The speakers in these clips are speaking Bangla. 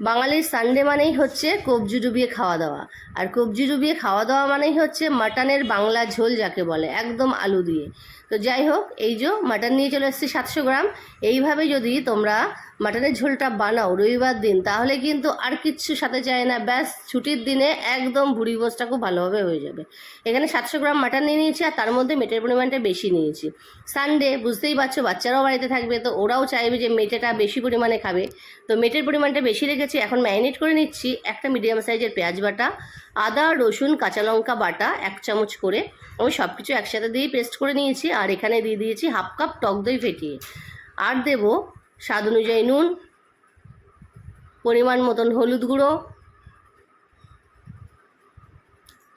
বাঙালির সানডে মানেই হচ্ছে কবজি ডুবিয়ে খাওয়া দাওয়া। আর কবজি ডুবিয়ে খাওয়া দাওয়া মানেই হচ্ছে মাটনের বাংলা ঝোল যাকে বলে, একদম আলু দিয়ে। তো যাই হোক, এই যে মাটন নিয়ে চলে এসেছি সাতশো গ্রাম। এইভাবে যদি তোমরা মাটনের ঝোলটা বানাও রবিবার দিন, তাহলে কিন্তু আর কিচ্ছু সাথে চায় না। ব্যাস, ছুটির দিনে একদম ভুড়ি বোসটা খুব ভালোভাবে হয়ে যাবে। এখানে সাতশো গ্রাম মাটন নিয়ে নিয়েছি আর তার মধ্যে মেটের পরিমাণটা বেশি নিয়েছি। সানডে বুঝতেই পারছ, বাচ্চারাও বাড়িতে থাকবে, তো ওরাও চাইবে যে মেটেটা বেশি পরিমাণে খাবে। তো মেটের পরিমাণটা বেশি রেখেছি, এখন ম্যারিনেট করে নিচ্ছি একটা মিডিয়াম সাইজের পেঁয়াজ বাটা। আদা, রসুন, কাঁচা লঙ্কা বাটা এক চামচ করে। আমি সব কিছু একসাথে দিয়ে পেস্ট করে নিয়েছি আর এখানে দিয়ে দিয়েছি হাফ কাপ টক দই ফেটিয়ে। আর দেবো স্বাদ অনুযায়ী নুন, পরিমাণ মতন হলুদ গুঁড়ো,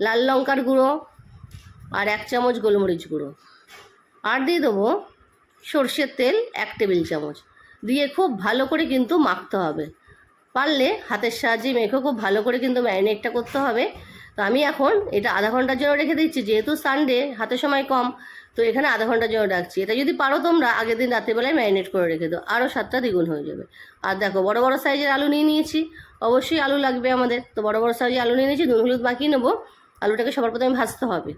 লাল লঙ্কার গুঁড়ো আর এক চামচ গোলমরিচ গুঁড়ো। আর দিয়ে দেবো সর্ষের তেল এক টেবিল চামচ। দিয়ে খুব ভালো করে কিন্তু মাখতে হবে। পারলে হাতের সাহায্যে মেখে খুব ভালো করে কিন্তু ম্যারিনেটটা করতে হবে। তো আমি এখন এটা আধা ঘণ্টার জন্য রেখে দিচ্ছি, যেহেতু সানডে হাতে সময় কম, তো এখানে আধা ঘণ্টার জন্য রাখছি। এটা যদি পারো তোমরা, আগের দিন রাত্রেবেলায় ম্যারিনেট করে রেখে দাও আরও সাতটা দ্বিগুণ হয়ে যাবে। আর দেখো, বড় বড় সাইজের আলু নিয়ে নিয়েছি, অবশ্যই আলু লাগবে আমাদের। তো বড় বড় সাইজের আলু নিয়ে নিয়েছি, নুন হলুদ মাখিয়ে নেব, আলুটাকে সবার প্রথমে ভাজতে হবে।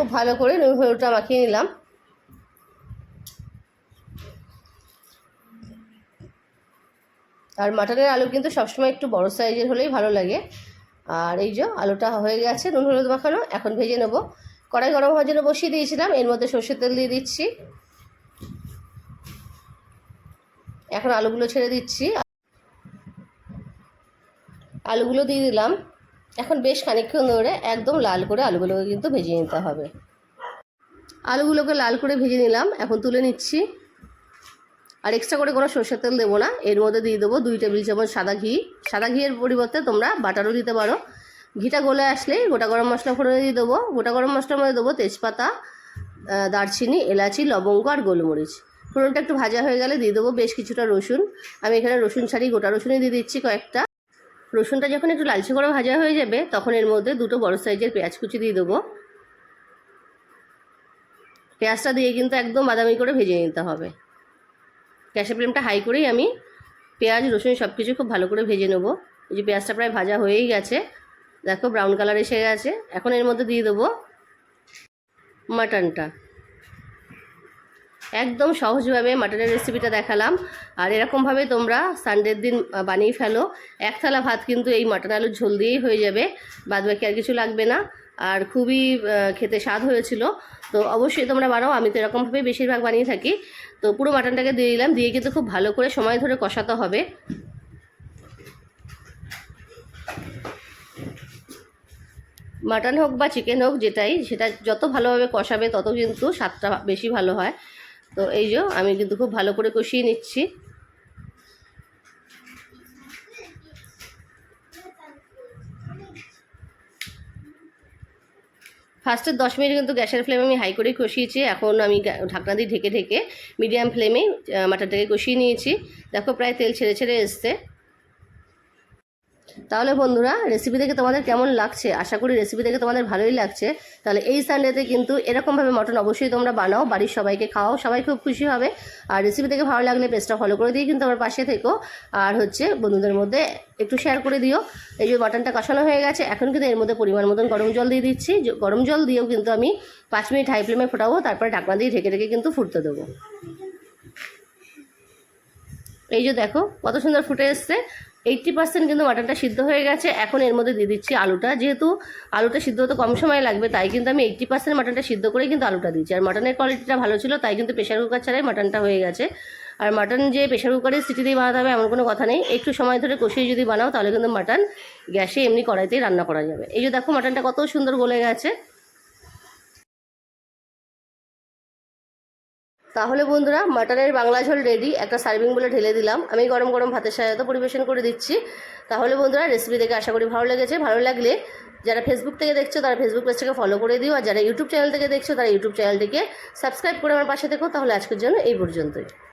খুব ভালো করে নুন হলুদটা মাখিয়ে নিলাম। আর মাটনের আলু কিন্তু সবসময় একটু বড় সাইজের হলেই ভালো লাগে। আর এই যে আলুটা হয়ে গেছে, নুন হলুদ মাখানো, এখন ভেজে নেব। কড়াই গরম হওয়ার জন্য বসিয়ে দিয়েছিলাম, এর মধ্যে সর্ষের তেল দিয়ে দিচ্ছি। এখন আলুগুলো ছেড়ে দিচ্ছি। আলুগুলো দিয়ে দিলাম। এখন বেশ খানিকক্ষণ ধরে একদম লাল করে আলুগুলোকে কিন্তু ভেজে নিতে হবে। আলুগুলোকে লাল করে ভেজে নিলাম। এখন তুলে নিচ্ছি। আর এক্সট্রা করে কোনো সর্ষের তেল দেবো না। এর মধ্যে দিয়ে দেবো দুই টেবিল চামচ সাদা ঘি। সাদা ঘিয়ের পরিবর্তে তোমরা বাটারও দিতে পারো। ঘিটা গলে আসলেই গোটা গরম মশলা ফোড়নে দিয়ে দেবো। গোটা গরম মশলার মধ্যে দেবো তেজপাতা দারচিনি, এলাচি, লবঙ্গ আর গোলমরিচ। ফোড়নটা একটু ভাজা হয়ে গেলে দিয়ে দেবো বেশ কিছুটা রসুন। আমি এখানে রসুন ছাড়ি গোটা রসুনই দিয়ে দিচ্ছি কয়েকটা। রসুনটা যখন একটু লালচে করে ভাজা হয়ে যাবে, তখন এর মধ্যে দুটো বড় সাইজের পেঁয়াজ কুচি দিয়ে দেবো। পেঁয়াজটা দিয়ে কিন্তু একদম বাদামি করে ভেজে নিতে হবে। গ্যাসের ফ্লেমটা হাই করেই আমি পেঁয়াজ, রসুন সব কিছু খুব ভালো করে ভেজে নেব। এই যে পেঁয়াজটা প্রায় ভাজা হয়েই গেছে। দেখো ব্রাউন কালার এসে গেছে। এখন এর মধ্যে দিয়ে দেবো মাটনটা। একদম সহজভাবে মাটনের রেসিপিটা দেখালাম। আর এরকমভাবে তোমরা সানডের দিন বানিয়ে ফেলো। এক থালা ভাত কিন্তু এই মাটন আলুর ঝোল দিয়েই হয়ে যাবে। বাদ বাকি আর কিছু লাগবে না। আর খুবই খেতে স্বাদ হয়েছিল। তো অবশ্যই তোমরা বানাও। আমি তো এরকমভাবে বেশিরভাগ বানিয়ে থাকি। তো পুরো মাটনটাকে দিয়ে দিলাম। দিয়ে কিন্তু খুব ভালো করে সময় ধরে কষাতে হবে। মাটন হোক বা চিকেন হোক, যেটাই, সেটা যত ভালোভাবে কষাবে, তত কিন্তু স্বাদটা বেশি ভালো হয়। তো এই যে, আমি কিন্তু খুব ভালো করে কষিয়ে নিচ্ছি। ফার্স্টের দশ মিনিট কিন্তু গ্যাসের ফ্লেমে আমি হাই করেই কষিয়েছি। এখন আমি ঢাকনা দিয়ে ঢেকে ঢেকে মিডিয়াম ফ্লেমে মাটারটাকে কষিয়ে নিয়েছি। দেখো, প্রায় তেল ছেড়ে ছেড়ে এসছে। তাহলে বন্ধুরা রেসিপি দেখে তোমাদের কেমন লাগছে? আশা করি রেসিপি দেখে তোমাদের ভালোই লাগছে। তাহলে এই সানডেতে কিন্তু এরকমভাবে মটন অবশ্যই তোমরা বানাও, বাড়ির সবাইকে খাওয়াও, সবাই খুব খুশি হবে। আর রেসিপি দেখে ভালো লাগলে পেজটা ফলো করে দিয়ে কিন্তু আমার পাশে থেকো। আর হচ্ছে বন্ধুদের মধ্যে একটু শেয়ার করে দিও। এই যে মটনটা কষানো হয়ে গেছে, এখন কিন্তু এর মধ্যে পরিমাণ মতন গরম জল দিয়ে দিচ্ছি। গরম জল দিয়েও কিন্তু আমি পাঁচ মিনিট হাই ফ্লেমে ফোটাবো, তারপরে ঢাকনা দিয়ে ঢেকে ঢেকে কিন্তু ফুটতে দেবো। এই যে দেখো, কত সুন্দর ফুটে এসছে। এইট্টি পার্সেন্ট কিন্তু মাটনটা সিদ্ধ হয়ে গেছে। এখন এর মধ্যে দিয়ে দিচ্ছি আলুটা। যেহেতু আলুটা সিদ্ধ হতে কম সময় লাগবে, তাই কিন্তু আমি এইট্টি পার্সেন্ট মাটনটা সিদ্ধ করেই কিন্তু আলুটা দিচ্ছি আর মাটনের কোয়ালিটিটা ভালো ছিল, তাই কিন্তু প্রেশার কুকার ছাড়াই মাটনটা হয়ে গেছে। আর মাটন যে প্রেশার কুকারে সিটি দিয়ে বানাতে হবে, এমন কোনো কথা নেই। একটু সময় ধরে কষিয়ে যদি বানাও, তাহলে কিন্তু মাটন গ্যাসে এমনি কড়াইতেই রান্না করা যাবে। এই যে দেখো মাটনটা কত সুন্দর গলে গেছে। তাহলে বন্ধুরা, মাটনের বাংলা ঝোল রেডি একটা সার্ভিং বলে ঢেলে দিলাম। আমি গরম গরম ভাতের সাথে তো পরিবেশন করে দিচ্ছি। তাহলে বন্ধুরা রেসিপি দেখে আশা করি ভালো লেগেছে। ভালো লাগলে যারা ফেসবুক থেকে দেখছ, তারা ফেসবুক পেজটাকে ফলো করে দিও। আর যারা ইউটিউব চ্যানেল থেকে দেখছ, তারা ইউটিউব চ্যানেলটিকে সাবস্ক্রাইব করে আমার পাশে দেখো তাহলে আজকের জন্য এই পর্যন্তই।